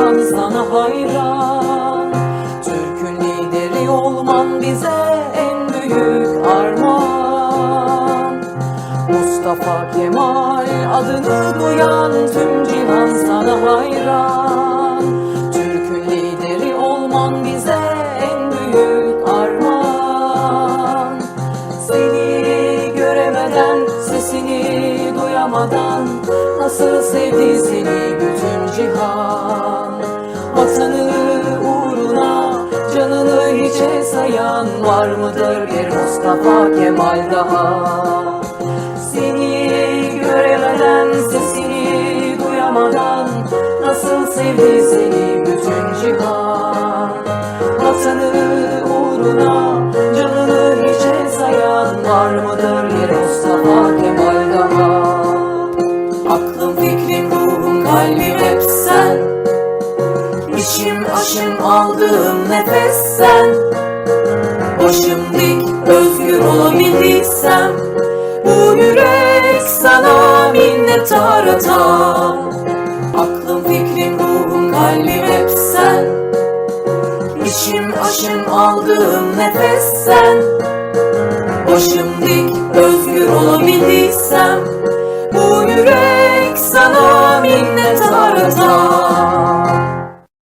vatan sana hayran. Türk'ün lideri olman bize en büyük armağan. Mustafa Kemal adını duyan tüm cihan sana hayran. Türk'ün lideri olman bize en büyük armağan. Seni göremeden sesini duyamadan Nasıl sevdi seni bütün cihan? Sayan Var mıdır bir Mustafa Kemal daha? Seni göremeden, sesini duyamadan Nasıl sevdi seni bütün cihan? Vatanı uğruna canını hiçe sayan Var mıdır bir Mustafa Kemal daha? Aklım, fikrim, ruhum, kalbim İçim aşım aldığım nefes sen Başım dik özgür olabildiysem. Bu yürek sana minnettar atar. Aklım fikrim ruhum kalbim hep sen. İçim aşım aldığım nefes sen Başım dik özgür olabildiysem. Bu yürek